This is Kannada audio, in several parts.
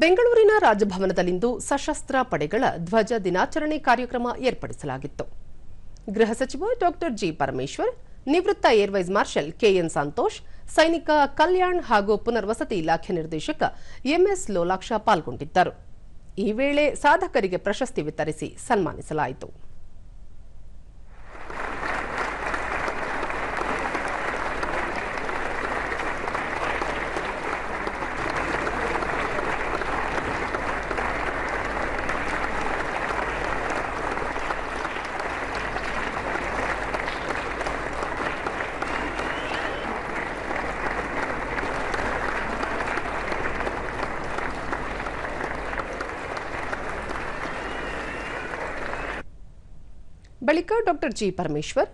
ಬೆಂಗಳೂರಿನ ರಾಜಭವನದಲ್ಲಿಂದು ಸಶಸ್ತ್ರ ಪಡೆಗಳ ಧ್ವಜ ದಿನಾಚರಣೆ ಕಾರ್ಯಕ್ರಮ ಏರ್ಪಡಿಸಲಾಗಿತ್ತು. ಗೃಹ ಸಚಿವ ಡಾಕ್ಟರ್ ಜಿ ಪರಮೇಶ್ವರ್, ನಿವೃತ್ತ ಏರ್ವೈಸ್ ಮಾರ್ಷಲ್ ಕೆಎನ್ ಸಂತೋಷ್, ಸೈನಿಕ ಕಲ್ಯಾಣ್ ಹಾಗೂ ಪುನರ್ವಸತಿ ಇಲಾಖೆ ನಿರ್ದೇಶಕ ಎಂಎಸ್ ಲೋಲಾಕ್ಷ ಪಾಲ್ಗೊಂಡಿದ್ದರು. ಈ ವೇಳೆ ಸಾಧಕರಿಗೆ ಪ್ರಶಸ್ತಿ ವಿತರಿಸಿ ಸನ್ಮಾನಿಸಲಾಯಿತು. ಬಳಿಕ ಡಾಕ್ಟರ್ ಜಿ ಪರಮೇಶ್ವರ್,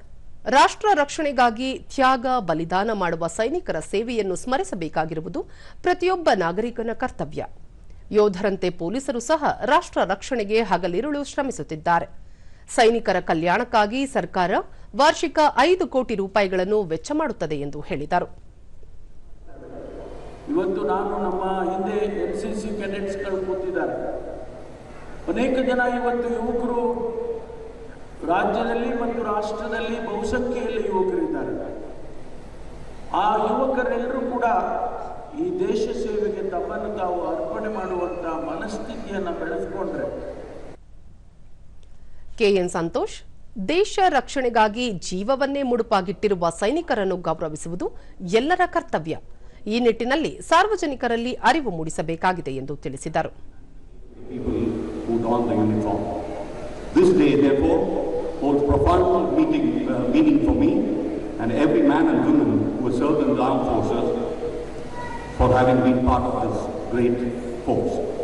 ರಾಷ್ಟ್ರ ರಕ್ಷಣೆಗಾಗಿ ತ್ಯಾಗ, ಬಲಿದಾನ ಮಾಡುವ ಸೈನಿಕರ ಸೇವೆಯನ್ನು ಸ್ಮರಿಸಬೇಕಾಗಿರುವುದು ಪ್ರತಿಯೊಬ್ಬ ನಾಗರಿಕನ ಕರ್ತವ್ಯ. ಯೋಧರಂತೆ ಪೊಲೀಸರು ಸಹ ರಾಷ್ಟ್ರ ರಕ್ಷಣೆಗೆ ಹಗಲಿರುಳು ಶ್ರಮಿಸುತ್ತಿದ್ದಾರೆ. ಸೈನಿಕರ ಕಲ್ಯಾಣಕ್ಕಾಗಿ ಸರ್ಕಾರ ವಾರ್ಷಿಕ ಐದು ಕೋಟಿ ರೂಪಾಯಿಗಳನ್ನು ವೆಚ್ಚ ಮಾಡುತ್ತದೆ ಎಂದು ಹೇಳಿದರು. ಇವತ್ತು ನಾನು ನಮ್ಮ ಹಿಂದೆ ಎನ್ ಸಿ ಸಿ ಕೆಡೆಟ್ಸ್ಗಳು ಕೂತಿದ್ದಾರೆ. ಅನೇಕ ಜನ ಇವತ್ತು ಯುವಕರು ರಾಜ್ಯದಲ್ಲಿ ಮತ್ತು ರಾಷ್ಟ್ರದಲ್ಲಿ ಬಹುಸಂಖ್ಯೆಯಲ್ಲಿ ಯುವಕರಿದ್ದಾರೆ ಆ ಯುವಕರೆಲ್ಲರೂ ಕೂಡ ಈ ದೇಶ ಸೇವೆಗೆ ತಮ್ಮನ್ನು ತಾವು ಅರ್ಪಣೆ ಮಾಡುವಂತಹ ಮನಸ್ಥಿತಿಯನ್ನು ಬೆಳೆಸ್ಕೊಂಡ್ರೆ. ಕೆಎನ್ ಸಂತೋಷ್ ದೇಶ ರಕ್ಷಣೆಗಾಗಿ ಜೀವವನ್ನೇ ಮುಡುಪಾಗಿಟ್ಟಿರುವ ಸೈನಿಕರನ್ನು ಗೌರವಿಸುವುದು ಎಲ್ಲರ ಕರ್ತವ್ಯ. ಈ ನಿಟ್ಟಿನಲ್ಲಿ ಸಾರ್ವಜನಿಕರಲ್ಲಿ ಅರಿವು ಮೂಡಿಸಬೇಕಾಗಿದೆ ಎಂದು ತಿಳಿಸಿದರು. Holds profound meaning, uh, meaning for me and every man and woman who has served in the armed forces for having been part of this great force.